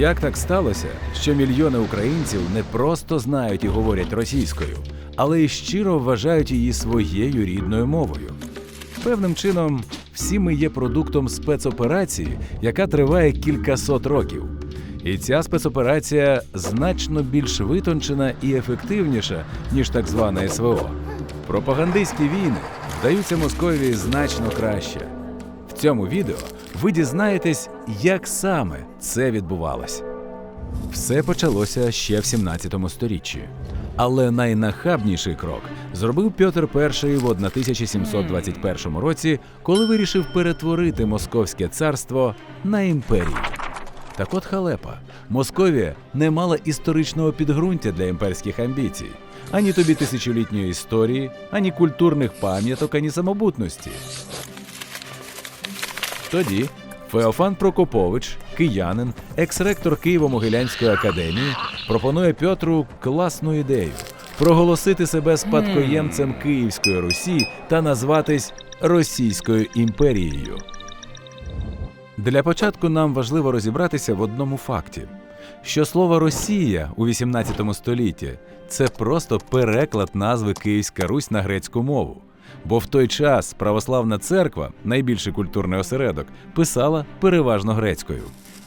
Як так сталося, що мільйони українців не просто знають і говорять російською, але й щиро вважають її своєю рідною мовою? Певним чином, всі ми є продуктом спецоперації, яка триває кількасот років. І ця спецоперація значно більш витончена і ефективніша, ніж так звана СВО. Пропагандистські війни вдаються Московії значно краще. В цьому відео ви дізнаєтесь, як саме це відбувалось. Все почалося ще в 17 сторіччі. Але найнахабніший крок зробив Петр І в 1721 році, коли вирішив перетворити Московське царство на імперію. Так от халепа, Московія не мала історичного підґрунтя для імперських амбіцій, ані тобі тисячолітньої історії, ані культурних пам'яток, ані самобутності. Тоді Феофан Прокопович, киянин, екс-ректор Києво-Могилянської академії, пропонує Петру класну ідею проголосити себе спадкоємцем Київської Русі та назватись Російською імперією. Для початку нам важливо розібратися в одному факті: що слово Росія у 18 столітті це просто переклад назви Київська Русь на грецьку мову. Бо в той час православна церква, найбільший культурний осередок, писала переважно грецькою.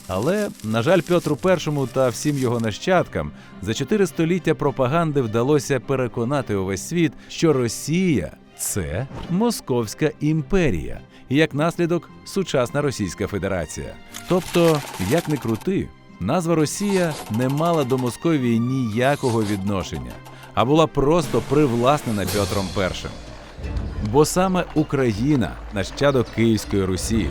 Але, на жаль, Петру І та всім його нащадкам за чотири століття пропаганди вдалося переконати увесь світ, що Росія це Московська імперія, і як наслідок сучасна Російська Федерація. Тобто, як не крути, назва Росія не мала до Московії ніякого відношення, а була просто привласнена Петром І. Бо саме Україна, нащадок Київської Русі,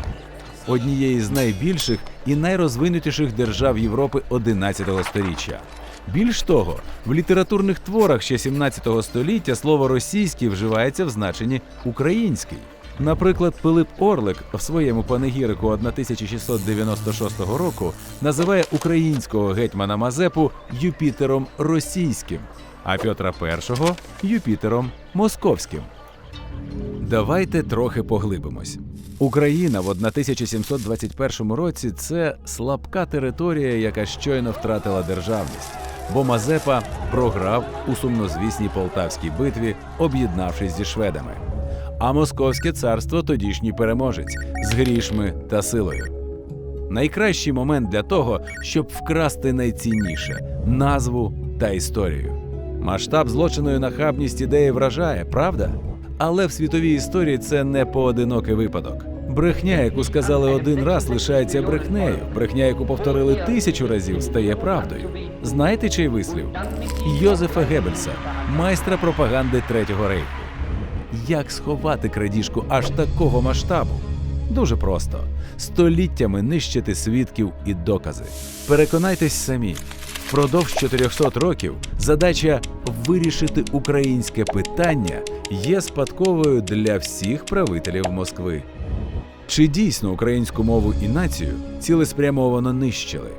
однієї з найбільших і найрозвинутіших держав Європи 11 століття. Більш того, в літературних творах ще 17 століття слово російський вживається в значенні український. Наприклад, Пилип Орлик в своєму панегірику 1696 року називає українського гетьмана Мазепу Юпітером Російським, а Петра І Юпітером Московським. Давайте трохи поглибимось. Україна в 1721 році це слабка територія, яка щойно втратила державність, бо Мазепа програв у сумнозвісній полтавській битві, об'єднавшись зі шведами. А Московське царство тодішній переможець з грішми та силою. Найкращий момент для того, щоб вкрасти найцінніше назву та історію. Масштаб злочину нахабність ідеї вражає, правда? Але в світовій історії це не поодинокий випадок. Брехня, яку сказали один раз, лишається брехнею. Брехня, яку повторили тисячу разів, стає правдою. Знаєте чий вислів? Йозефа Геббельса, майстра пропаганди Третього рейху. Як сховати крадіжку аж такого масштабу? Дуже просто століттями нищити свідків і докази. Переконайтесь самі. Впродовж 400 років задача вирішити українське питання є спадковою для всіх правителів Москви. Чи дійсно українську мову і націю цілеспрямовано нищили?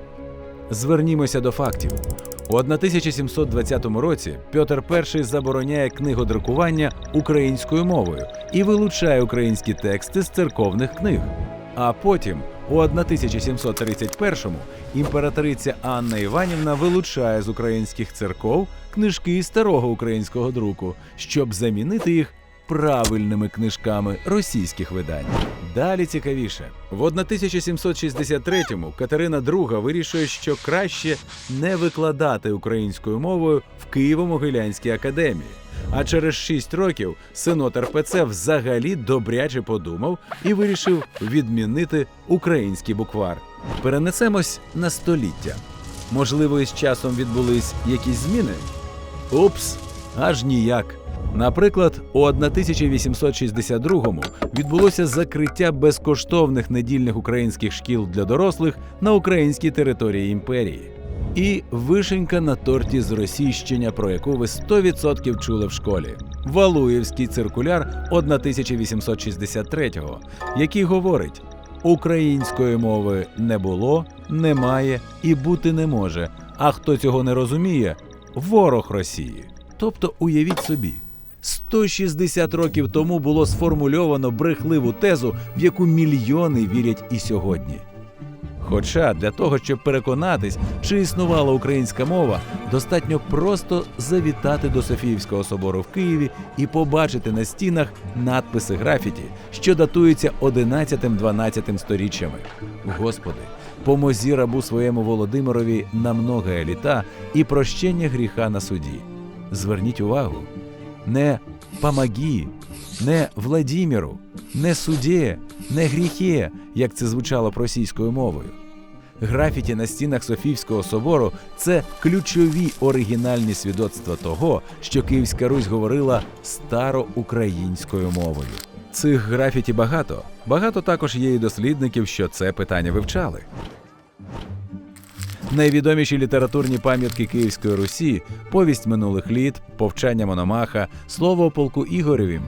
Звернімося до фактів. У 1720 році Петр І забороняє книгодрукування українською мовою і вилучає українські тексти з церковних книг. А потім, у 1731-му, імператриця Анна Іванівна вилучає з українських церков книжки старого українського друку, щоб замінити їх правильними книжками російських видань. Далі цікавіше, в 1763-му Катерина II вирішує, що краще не викладати українською мовою в Києво-Могилянській академії. А через шість років синод РПЦ взагалі добряче подумав і вирішив відмінити український буквар. Перенесемось на століття. Можливо, із часом відбулись якісь зміни? Упс, аж ніяк. Наприклад, у 1862-му відбулося закриття безкоштовних недільних українських шкіл для дорослих на українській території імперії. І вишенька на торті з російщення, про яку ви 100% чули в школі. Валуєвський циркуляр 1863-го, який говорить: української мови не було, немає і бути не може. А хто цього не розуміє ворог Росії. Тобто, уявіть собі, 160 років тому було сформульовано брехливу тезу, в яку мільйони вірять і сьогодні. Хоча для того, щоб переконатись, чи існувала українська мова, достатньо просто завітати до Софіївського собору в Києві і побачити на стінах надписи графіті, що датуються 11-12 сторіччями. Господи, помозі рабу своєму Володимирові на многое літа і прощення гріха на суді. Зверніть увагу, не «помоги», не Владіміру, не суді, не гріхе, як це звучало б російською мовою. Графіті на стінах Софійського собору це ключові оригінальні свідоцтва того, що Київська Русь говорила староукраїнською мовою. Цих графіті багато. Багато також є і дослідників, що це питання вивчали. Найвідоміші літературні пам'ятки Київської Русі, повість минулих літ, повчання Мономаха, слово полку Ігоревім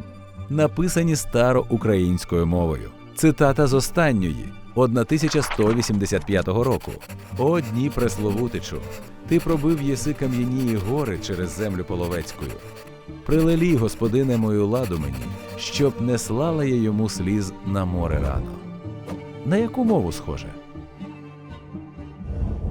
написані староукраїнською мовою. Цитата з останньої 1185 року. О дні пресловутичу, ти пробив єси кам'янії гори через землю половецькою. Прилелі, господине мою ладу мені, щоб не слала я йому сліз на море рано. На яку мову схоже?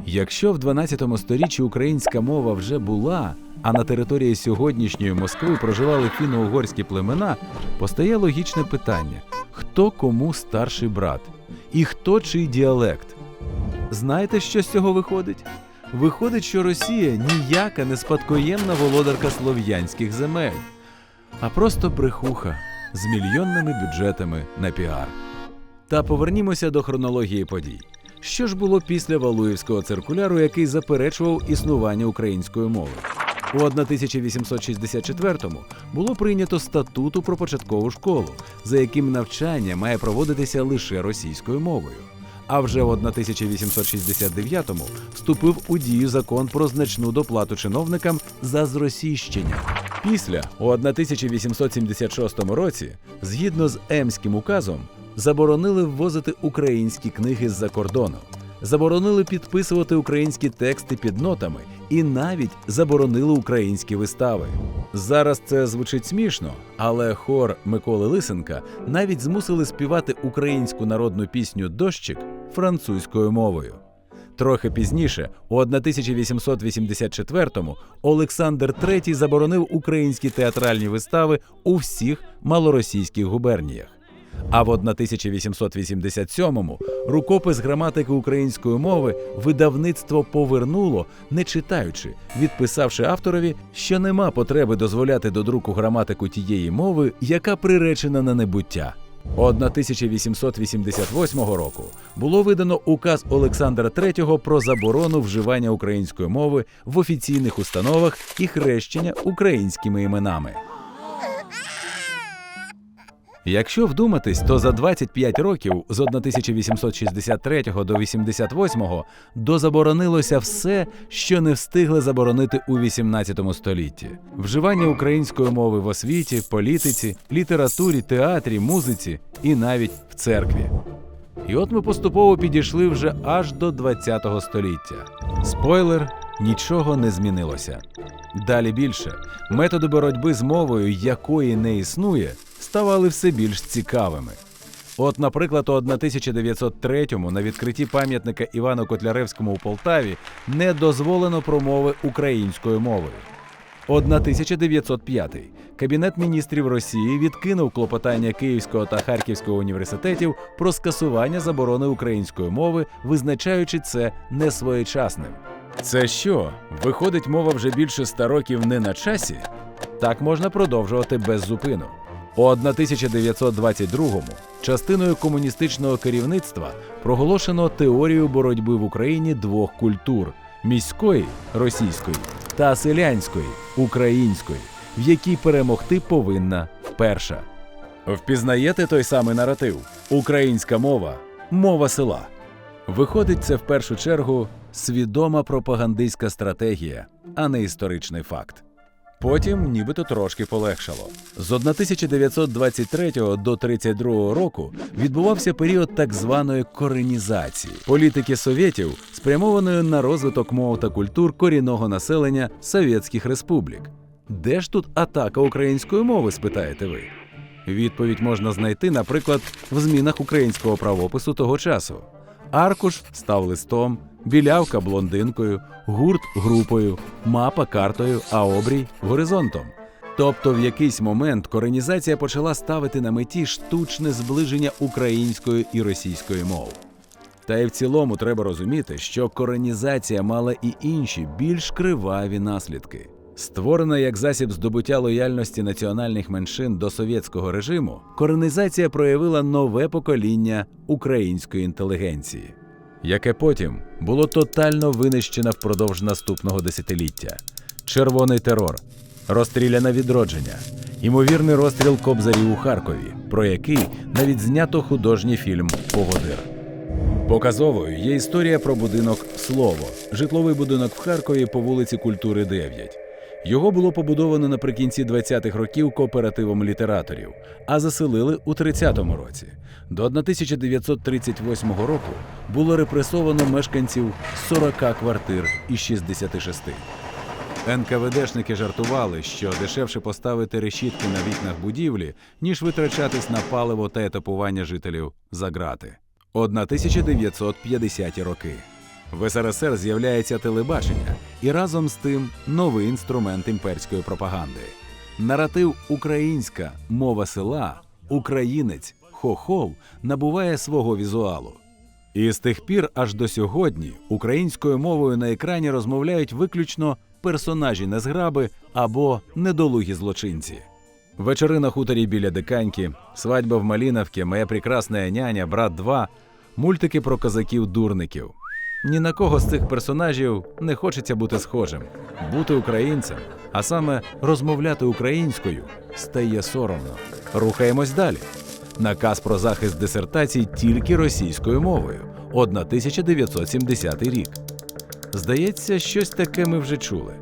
Якщо в 12 сторіччі українська мова вже була, а на території сьогоднішньої Москви проживали фіно-угорські племена, постає логічне питання: хто кому старший брат і хто чий діалект? Знаєте, що з цього виходить? Виходить, що Росія ніяка не спадкоємна володарка слов'янських земель, а просто брехуха з мільйонними бюджетами на піар. Та повернімося до хронології подій. Що ж було після Валуївського циркуляру, який заперечував існування української мови? У 1864-му було прийнято статуту про початкову школу, за яким навчання має проводитися лише російською мовою. А вже в 1869-му вступив у дію закон про значну доплату чиновникам за зросійщення. Після у 1876 році, згідно з Емським указом, заборонили ввозити українські книги з-за кордону, заборонили підписувати українські тексти під нотами і навіть заборонили українські вистави. Зараз це звучить смішно, але хор Миколи Лисенка навіть змусили співати українську народну пісню Дощик французькою мовою. Трохи пізніше, у 1884-му, Олександр III заборонив українські театральні вистави у всіх малоросійських губерніях. А в 1887-му рукопис граматики української мови видавництво повернуло, не читаючи, відписавши авторові, що нема потреби дозволяти до друку граматику тієї мови, яка приречена на небуття. 1888 року було видано указ Олександра III про заборону вживання української мови в офіційних установах і хрещення українськими іменами. Якщо вдуматись, то за 25 років з 1863 до 88 дозаборонилося все, що не встигли заборонити у 18 столітті: вживання української мови в освіті, політиці, літературі, театрі, музиці і навіть в церкві. І от ми поступово підійшли вже аж до 20 століття. Спойлер, нічого не змінилося. Далі більше методи боротьби з мовою, якої не існує, ставали все більш цікавими. От, наприклад, у 1903-му на відкритті пам'ятника Івану Котляревському у Полтаві не дозволено промови українською мовою. 1905 Кабінет міністрів Росії відкинув клопотання Київського та Харківського університетів про скасування заборони української мови, визначаючи це несвоєчасним. Це що? Виходить, мова вже більше ста років не на часі? Так можна продовжувати без зупину. У 1922-му частиною комуністичного керівництва проголошено теорію боротьби в Україні двох культур міської російської та селянської української, в якій перемогти повинна перша. Впізнаєте той самий наратив: українська мова мова села. Виходить, це в першу чергу свідома пропагандистська стратегія, а не історичний факт. Потім нібито трошки полегшало. З 1923 до 32 року відбувався період так званої коренізації політики совєтів, спрямованої на розвиток мов та культур корінного населення совєтських республік. Де ж тут атака української мови, спитаєте ви? Відповідь можна знайти, наприклад, в змінах українського правопису того часу. Аркуш став листом, білявка блондинкою, гурт групою, мапа картою, а обрій горизонтом. Тобто в якийсь момент коренізація почала ставити на меті штучне зближення української і російської мов. Та й в цілому треба розуміти, що коренізація мала і інші більш криваві наслідки. Створена як засіб здобуття лояльності національних меншин до совєтського режиму, коренізація проявила нове покоління української інтелігенції, яке потім було тотально винищено впродовж наступного десятиліття. Червоний терор, розстріляне відродження, імовірний розстріл кобзарів у Харкові, про який навіть знято художній фільм Поводир. Показовою є історія про будинок Слово, житловий будинок в Харкові по вулиці Культури 9. Його було побудовано наприкінці 20-х років кооперативом літераторів, а заселили у 30-му році. До 1938 року було репресовано мешканців 40 квартир із 66. НКВДшники жартували, що дешевше поставити решітки на вікнах будівлі, ніж витрачатись на паливо та етапування жителів за грати. 1950-ті роки. В СРСР з'являється телебачення і разом з тим новий інструмент імперської пропаганди. Наратив Українська мова села, українець, хохол набуває свого візуалу. І з тих пір аж до сьогодні українською мовою на екрані розмовляють виключно персонажі незграби або недолугі злочинці. Вечори на хуторі біля Диканьки, свадьба в Маліновці, моя прекрасна няня, брат 2, мультики про козаків-дурників. Ні на кого з цих персонажів не хочеться бути схожим. Бути українцем, а саме розмовляти українською, стає соромно. Рухаємось далі. Наказ про захист дисертацій тільки російською мовою. 1970 рік. Здається, щось таке ми вже чули.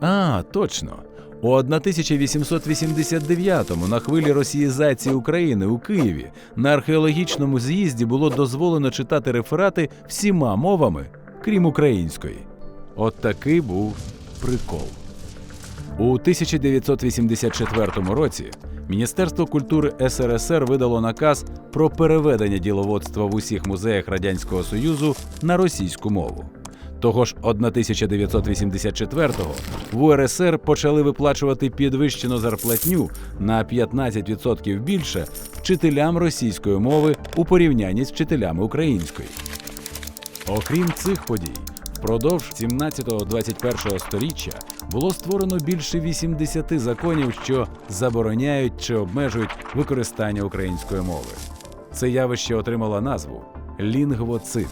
А, точно. У 1889-му на хвилі росіїзації України у Києві на археологічному з'їзді було дозволено читати реферати всіма мовами, крім української. От такий був прикол. У 1984 році Міністерство культури СРСР видало наказ про переведення діловодства в усіх музеях Радянського Союзу на російську мову. Того ж 1984-го в УРСР почали виплачувати підвищену зарплатню на 15% більше вчителям російської мови у порівнянні з вчителями української. Окрім цих подій, впродовж 17-21 століття було створено більше 80 законів, що забороняють чи обмежують використання української мови. Це явище отримало назву лінгвоцид.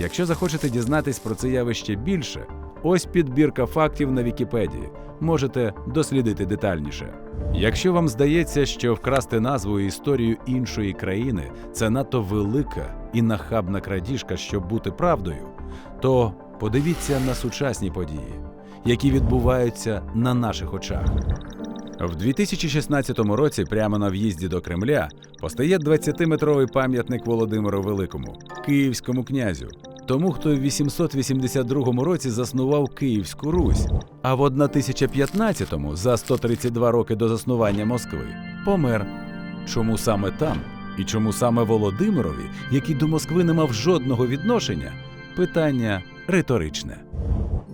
Якщо захочете дізнатись про це явище більше, ось підбірка фактів на Вікіпедії. Можете дослідити детальніше. Якщо вам здається, що вкрасти назву і історію іншої країни це надто велика і нахабна крадіжка, щоб бути правдою, то подивіться на сучасні події, які відбуваються на наших очах. В 2016 році, прямо на в'їзді до Кремля, постає 20-метровий пам'ятник Володимиру Великому, київському князю, тому, хто в 882 році заснував Київську Русь, а в 1015-му, за 132 роки до заснування Москви, помер. Чому саме там? І чому саме Володимирові, який до Москви не мав жодного відношення? Питання риторичне.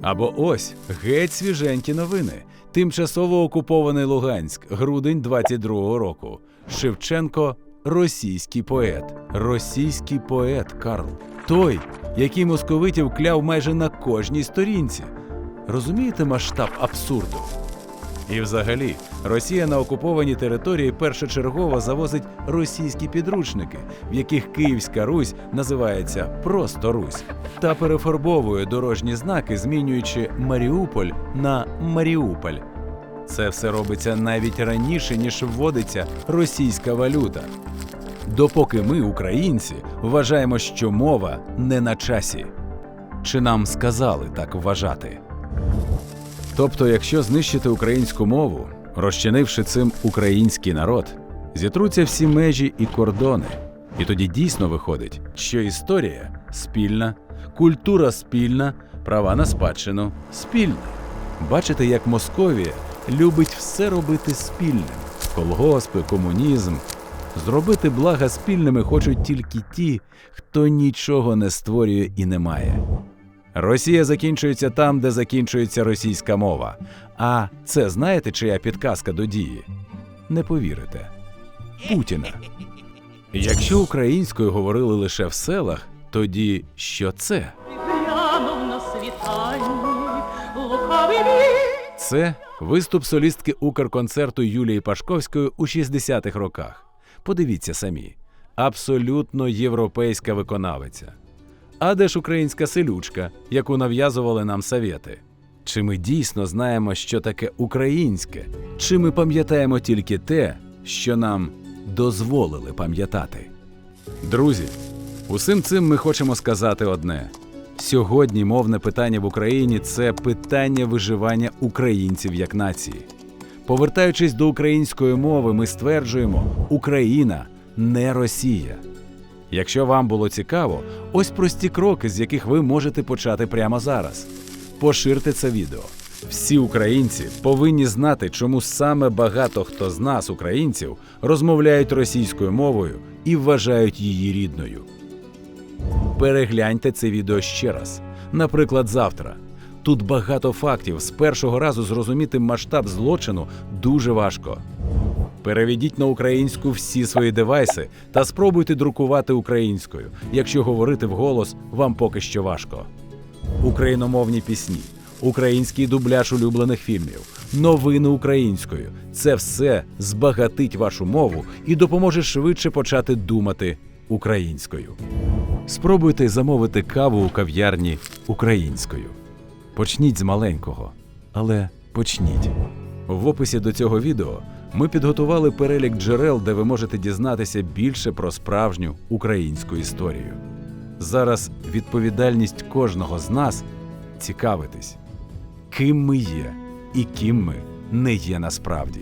Або ось геть свіженькі новини. Тимчасово окупований Луганськ, грудень 22-го року. Шевченко російський поет. Російський поет Карл. Той, який московитів кляв майже на кожній сторінці. Розумієте масштаб абсурду? І взагалі, Росія на окупованій території першочергово завозить російські підручники, в яких Київська Русь називається просто Русь, та перефарбовує дорожні знаки, змінюючи Маріуполь на Маріуполь. Це все робиться навіть раніше, ніж вводиться російська валюта. Допоки ми, українці, вважаємо, що мова не на часі. Чи нам сказали так вважати? Тобто, якщо знищити українську мову, розчинивши цим український народ, зітруться всі межі і кордони. І тоді дійсно виходить, що історія спільна, культура спільна, права на спадщину спільні. Бачите, як Московія любить все робити спільним: колгоспи, комунізм. Зробити блага спільними хочуть тільки ті, хто нічого не створює і не має. Росія закінчується там, де закінчується російська мова. А це знаєте, чия підказка до дії? Не повірите. Путіна. Якщо українською говорили лише в селах, тоді що це? Це виступ солістки Укрконцерту Юлії Пашковської у 60-х роках. Подивіться самі. Абсолютно європейська виконавиця. А де ж українська селючка, яку нав'язували нам совєти? Чи ми дійсно знаємо, що таке українське? Чи ми пам'ятаємо тільки те, що нам дозволили пам'ятати? Друзі, усім цим ми хочемо сказати одне: сьогодні мовне питання в Україні це питання виживання українців як нації. Повертаючись до української мови, ми стверджуємо, Україна не Росія. Якщо вам було цікаво, ось прості кроки, з яких ви можете почати прямо зараз. Поширте це відео. Всі українці повинні знати, чому саме багато хто з нас, українців, розмовляють російською мовою і вважають її рідною. Перегляньте це відео ще раз, наприклад, завтра. Тут багато фактів. З першого разу зрозуміти масштаб злочину дуже важко. Переведіть на українську всі свої девайси та спробуйте друкувати українською, якщо говорити вголос вам поки що важко. Україномовні пісні, український дубляж улюблених фільмів, новини українською це все збагатить вашу мову і допоможе швидше почати думати українською. Спробуйте замовити каву у кав'ярні українською. Почніть з маленького, але почніть. В описі до цього відео ми підготували перелік джерел, де ви можете дізнатися більше про справжню українську історію. Зараз відповідальність кожного з нас цікавитись, ким ми є і ким ми не є насправді.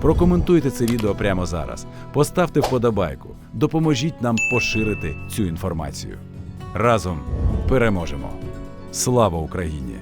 Прокоментуйте це відео прямо зараз, поставте вподобайку, допоможіть нам поширити цю інформацію. Разом переможемо! Слава Україні!